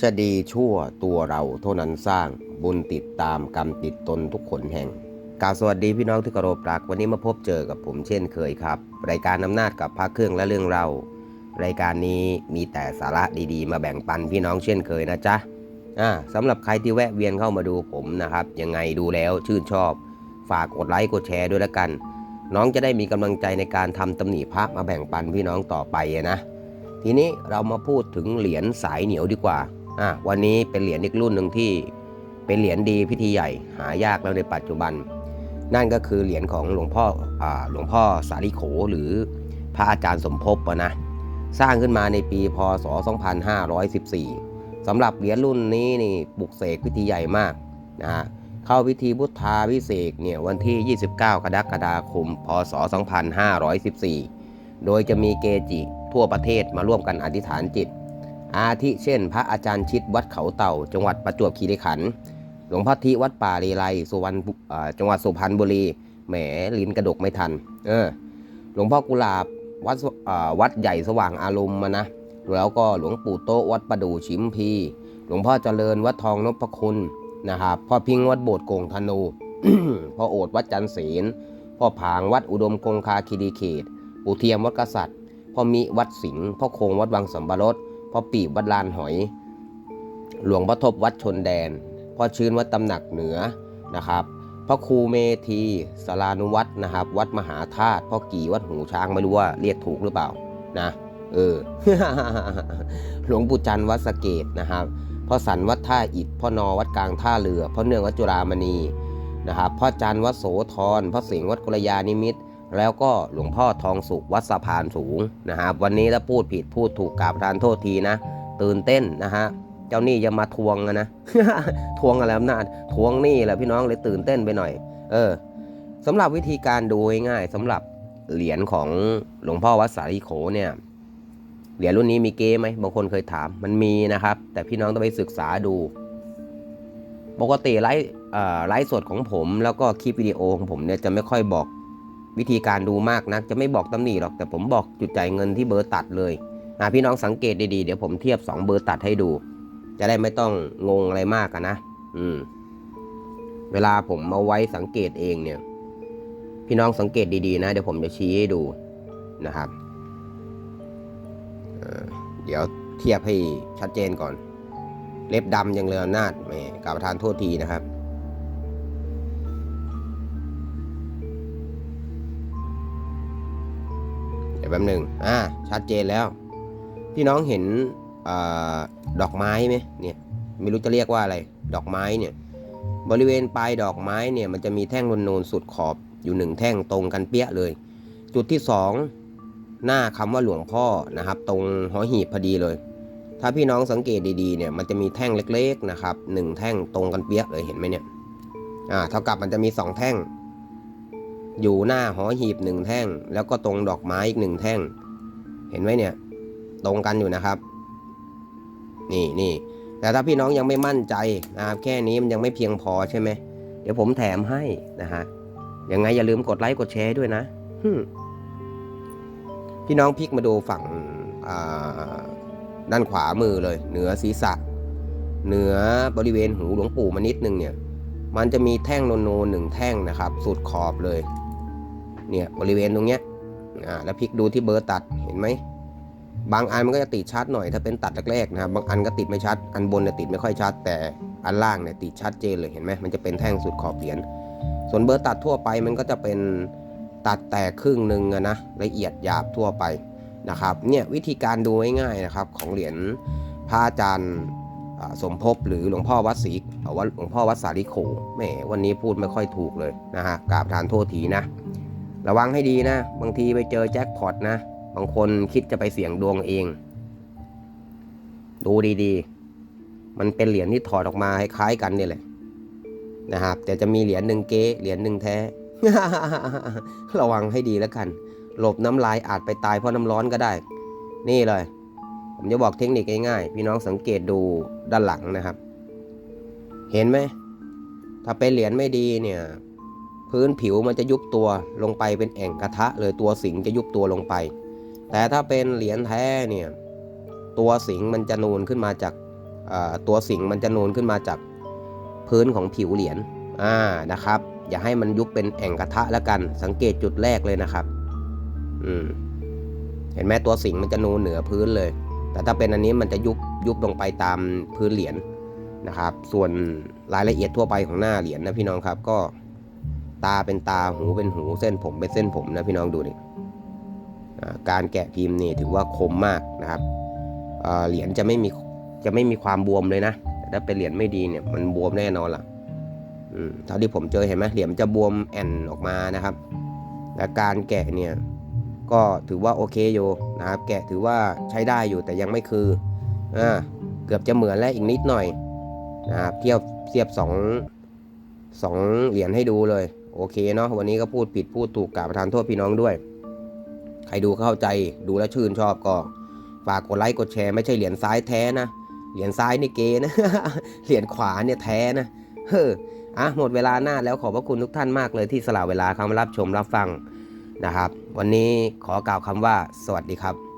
จะดีชั่วตัวเราเท่านั้นสร้างบุญติดตามกรรมติดตนทุกคนแห่งกล่าวสวัสดีพี่น้องที่เคารพรักวันนี้มาพบเจอกับผมเช่นเคยครับ รายการอำนาจกับพระเครื่องและเรื่องเรา รายการนี้มีแต่สาระดีๆ มาแบ่งปันพี่น้องเช่นเคยนะจ๊ะอ่าสำหรับใครที่แวะเวียนเข้ามาดูผมนะครับยังไงดูแล้วชื่นชอบ ฝากกดไลค์กดแชร์ด้วยละกัน น้องจะได้มีกำลังใจในการทำตำหนิพระมาแบ่งปันพี่น้องต่อไปนะทีนี้เรามาพูดถึงเหรียญสายเหนียวดีกว่า อะวันนี้เป็นเหรียญอีกรุ่นหนึ่งที่เป็นเหรียญดีพิธีใหญ่หายากแล้วในปัจจุบัน นั่นก็คือเหรียญของหลวงพ่ออหลวงพ่อสาริโขหรือพระอาจารย์สมภพนะสร้างขึ้นมาในปีพศ 2514สำหรับเหรียญรุ่นนี้นี่ปลุกเสกพิธีใหญ่มากนะฮะเข้าพิธีพุทธาพิเศษเนี่ยวันที่ 29 กรกฎาคม พศ 2514 โดยจะมีเกจิทั่วประเทศมาร่วมกันอธิษฐานจิต อาทิเช่น พระอาจารย์ชิดวัดเขาเต่า จังหวัดประจวบคีรีขันธ์หลวงพ่อทิวัดป่าเลไลสุวรรณจังหวัดสุพรรณบุรีแหมลิ้นกระดกไม่ทัน เออ หลวงพ่อกุหลาบวัดวัดใหญ่สว่างอารมณ์มานะแล้วก็หลวงปู่โตะวัดประดู่ชิมพี หลวงพ่อเจริญวัดทองนพคุณนะครับพ่อพิงวัดโบสถ์โกงธนูพ่อโอดวัดจันทร์เสนพ่อผางวัดอุดมคงคาคีรีเขตปู่เทียมวัดกษัตริย์พ่อมิวัดสิงห์พ่อคงวัดวังสัมบารส พ่อปีบวัดลานหอย หลวงพ่อทบวัดชนแดนพ่อชื้นวัดตำหนักเหนือนะครับพ่อครูเมธีสารานุวัดนะครับ วัดมหาธาตุพ่อกี่วัดหูช้างไม่รู้ว่าเรียกถูกหรือเปล่านะเออหลวงปู่จันทร์วัดสะเกตนะครับพ่อสันวัดท่าอิฐพ่อนอวัดกลางท่าเรือพ่อเนื่องวัดจุฬามณีนะครับพ่อจันทร์วัดโสธรพ่อเสียงวัดกุลยานิมิตร แล้วก็หลวงพ่อทองสุขวัดสะพานสูงนะครับ วันนี้ถ้าพูดผิดพูดถูกกราบทานโทษทีนะ ตื่นเต้นนะฮะเจ้าหนี้จะมาทวงนะทวงอะไรอำนาจทวงหนี้แหละพี่น้องเลยตื่นเต้นไปหน่อย เออสำหรับวิธีการดูง่ายๆสำหรับเหรียญของหลวงพ่อวัดสารีโขเนี่ยเหรียญรุ่นนี้มีเก้ไหมบางคนเคยถามมันมีนะครับ แต่พี่น้องต้องไปศึกษาดู ปกติไลฟ์ไลฟ์สดของผมแล้วก็คลิปวิดีโอของผมเนี่ยจะไม่ค่อยบอก วิธีการดูมากนักจะไม่บอกตำหนิหรอกแต่ผมบอกจุดจ่ายเงินที่เบอร์ตัดเลยนะพี่น้องสังเกตดีๆ เดี๋ยวผมเทียบ 2 เบอร์ตัดให้ดู จะได้ไม่ต้องงงอะไรมากนะ อืม เวลาผมเอาไว้สังเกตเองเนี่ย พี่น้องสังเกตดีๆ นะ เดี๋ยวผมจะชี้ให้ดูนะครับเดี๋ยวเทียบให้ชัดเจนก่อน เล็บดำยังเรือนาจแหมกราบประทานโทษทีนะครับ ดี๋ยวแป๊บหนึ่งอ่าชัดเจนแล้ว พี่น้องเห็นอดอกไม้ไหมเนี่ยไม่รู้จะเรียกว่าอะไร ดอกไม้เนี่ยบริเวณปลายดอกไม้เนี่ยมันจะมีแท่งนูนๆสุดขอบอยู่หนึ่งแท่งตรงกันเปี้ยเลย จุดที่สองหน้าคำว่าหลวงพ่อนะครับ ตรงหอหีบพอดีเลย ถ้าพี่น้องสังเกตดีๆเนี่ยมันจะมีแท่งเล็กๆนะครับหนึ่งแท่งตรงกันเปี้ยเลยเห็นไหมเนี่ยอ่าเท่ากับมันจะมีสองแท่ง อยู่หน้าหอหีบหนึ่งแท่ง แล้วก็ตรงดอกไม้อีกหนึ่งแท่ง เห็นไหมเนี่ย ตรงกันอยู่นะครับ นี่นี่แต่ถ้าพี่น้องยังไม่มั่นใจนะครับแค่นี้มันยังไม่เพียงพอใช่ไหมเดี๋ยวผมแถมให้นะฮะยังไงอย่าลืมกดไลค์กดแชร์ด้วยนะพี่น้องพลิกมาดูฝั่งด้านขวามือเลย เหนือศีรษะ เหนือบริเวณหูหลวงปู่มานิดนึงเนี่ย มันจะมีแท่งโนโนหนึ่งแท่งนะครับ สุดขอบเลย เนี่ยบริเวณตรงเนี้ยอ่าแล้วพลิกดูที่เบอร์ตัดเห็นไหมบางอันมันก็จะติดชัดหน่อยถ้าเป็นตัดแรกๆนะครับบางอันก็ติดไม่ชัด อันบนเนี่ยติดไม่ค่อยชัด แต่อันล่างเนี่ยติดชัดเจนเลยเห็นไหมมันจะเป็นแท่งสุดขอบเหรียญส่วนเบอร์ตัดทั่วไปมันก็จะเป็นตัดแตกครึ่งหนึ่งอะนะละเอียดหยาบทั่วไปนะครับเนี่ยวิธีการดูง่ายๆนะครับของเหรียญพระอาจารย์สมภพหรือหลวงพ่อวัดศรีเอาวัดหลวงพ่อวัดสาริโขแหมวันนี้พูดไม่ค่อยถูกเลยนะฮะกราบทานโทษทีนะ ระวังให้ดีนะ บางทีไปเจอแจ็คพอตนะ บางคนคิดจะไปเสี่ยงดวงเอง ดูดีๆ มันเป็นเหรียญที่ถอดออกมาคล้ายๆกันเนี่ยแหละนะครับ แต่จะมีเหรียญหนึ่งเก๊เหรียญหนึ่งแท้ ระวังให้ดีแล้วกัน หลบน้ำลายอาจไปตายเพราะน้ำร้อนก็ได้ นี่เลย ผมจะบอกเทคนิคง่ายๆ พี่น้องสังเกตดูด้านหลังนะครับ เห็นไหม ถ้าเป็นเหรียญไม่ดีเนี่ย พื้นผิวมันจะยุบตัวลงไปเป็นแอ่งกระทะเลยตัวสิงจะยุบตัวลงไป แต่ถ้าเป็นเหรียญแท้เนี่ยตัวสิงมันจะนูนขึ้นมาจากตัวสิงมันจะนูนขึ้นมาจากพื้นของผิวเหรียญอ่านะครับ อย่าให้มันยุบเป็นแอ่งกระทะแล้วกัน สังเกตจุดแรกเลยนะครับ อืมเห็นไหมตัวสิงมันจะนูนเหนือพื้นเลย แต่ถ้าเป็นอันนี้มันจะยุบยุบลงไปตามพื้นเหรียญนะครับ ส่วนรายละเอียดทั่วไปของหน้าเหรียญนะพี่น้องครับก็ ตาเป็นตาหูเป็นหูเส้นผมเป็นเส้นผมนะพี่น้องดูนี่การแกะพิมพ์นี่ถือว่าคมมากนะครับเหรียญจะไม่มีจะไม่มีความบวมเลยนะแต่ถ้าเป็นเหรียญไม่ดีเนี่ยมันบวมแน่นอนล่ะเท่าที่ผมเจอเห็นไหมเหรียญจะบวมแอนออกมานะครับและการแกะเนี่ยก็ถือว่าโอเคอยู่นะครับ แกะถือว่าใช้ได้อยู่แต่ยังไม่คืออ่าเกือบจะเหมือนแล้วอีกนิดหน่อยนะครับเทียบเทียบสองสองเหรียญให้ดูเลย โอเคเนาะวันนี้ก็พูดผิดพูดถูกกราบประทานโทษพี่น้องด้วย ใครดูเข้าใจดูแล้วชื่นชอบก็ฝากกดไลค์กดแชร์ไม่ใช่เหรียญซ้ายแท้นะเหรียญซ้ายนี่เกนะเหรียญขวาเนี่ยแท้นะเฮ้ออะหมดเวลาหน้าแล้วขอบพระคุณทุกท่านมากเลยที่สละเวลาเข้ามารับชมรับฟังนะครับ วันนี้ขอกล่าวคำว่า สวัสดีครับ